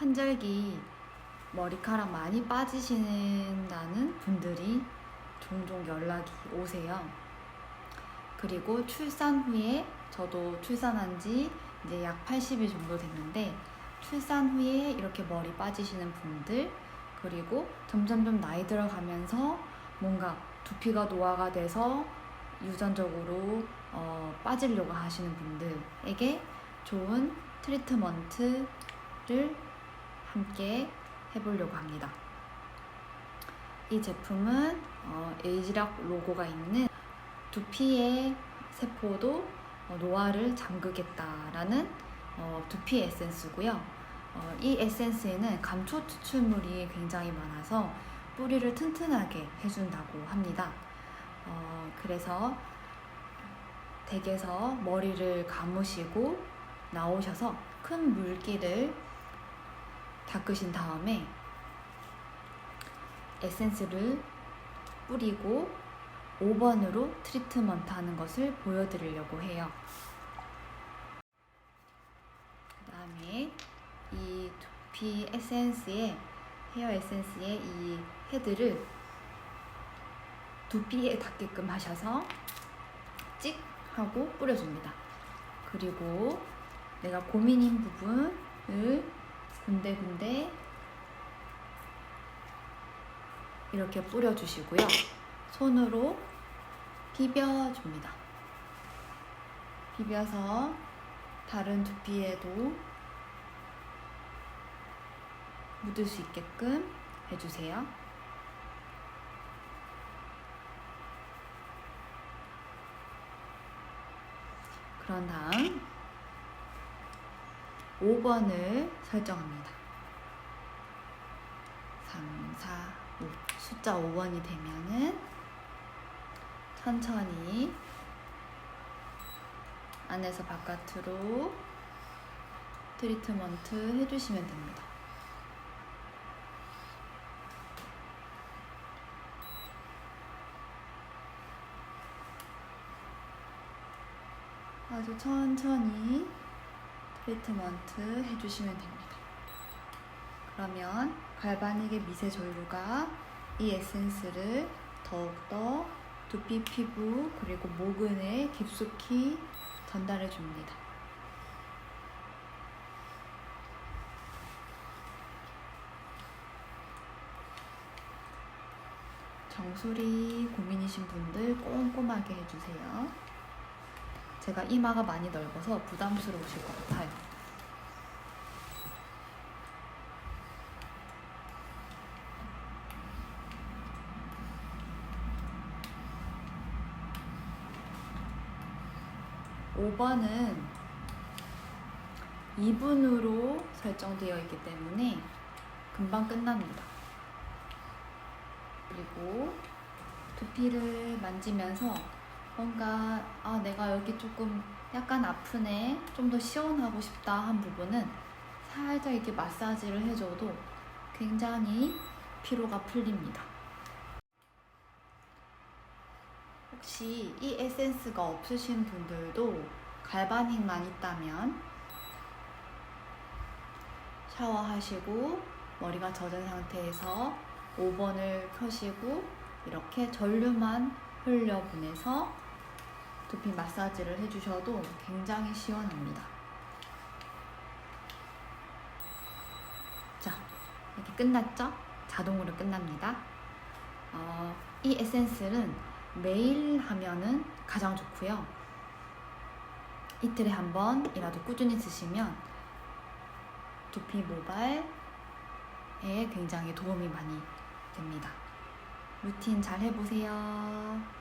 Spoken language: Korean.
한절기 머리카락 많이 빠지신다는 분들이 종종 연락이 오세요. 그리고 출산 후에 저도 출산한 지 이제 약 80일 정도 됐는데 출산 후에 이렇게 머리 빠지시는 분들 그리고 점점점 나이 들어가면서 뭔가 두피가 노화가 돼서 유전적으로 어, 빠지려고 하시는 분들에게 좋은 트리트먼트를 함께 해보려고 합니다. 이 제품은 어, 에이지락 로고가 있는 두피의 세포도 어, 노화를 잠그겠다라는 어, 두피 에센스고요. 어, 이 에센스에는 감초 추출물이 굉장히 많아서 뿌리를 튼튼하게 해준다고 합니다. 어, 그래서 댁에서 머리를 감으시고 나오셔서 큰 물기를 닦으신 다음에 에센스를 뿌리고 5번으로 트리트먼트 하는 것을 보여드리려고 해요. 그 다음에 이 두피 에센스에 헤어 에센스에 이 헤드를 두피에 닿게끔 하셔서 찍 하고 뿌려줍니다. 그리고 내가 고민인 부분을 군데군데 이렇게 뿌려주시고요. 손으로 비벼줍니다. 비벼서 다른 두피에도 묻을 수 있게끔 해주세요. 그런 다음 5번을 설정합니다. 3, 4, 5. 숫자 5번이 되면은 천천히 안에서 바깥으로 트리트먼트 해주시면 됩니다. 아주 천천히 트리트먼트 해주시면 됩니다. 그러면 갈바닉의 미세 전류가 이 에센스를 더욱더 두피 피부 그리고 모근에 깊숙이 전달해 줍니다. 정수리 고민이신 분들 꼼꼼하게 해주세요. 제가 이마가 많이 넓어서 부담스러우실 것 같아요. 오번은 2분으로 설정되어 있기 때문에 금방 끝납니다. 그리고 두피를 만지면서 뭔가 아 내가 여기 조금 약간 아프네 좀 더 시원하고 싶다 한 부분은 살짝 이렇게 마사지를 해줘도 굉장히 피로가 풀립니다. 혹시 이 에센스가 없으신 분들도 갈바닉만 있다면 샤워하시고 머리가 젖은 상태에서 5번을 켜시고 이렇게 전류만 흘려보내서 두피 마사지를 해주셔도 굉장히 시원합니다. 자, 이렇게 끝났죠? 자동으로 끝납니다. 어, 이 에센스는 매일 하면은 가장 좋고요. 이틀에 한 번이라도 꾸준히 쓰시면 두피 모발에 굉장히 도움이 많이 됩니다. 루틴 잘 해보세요.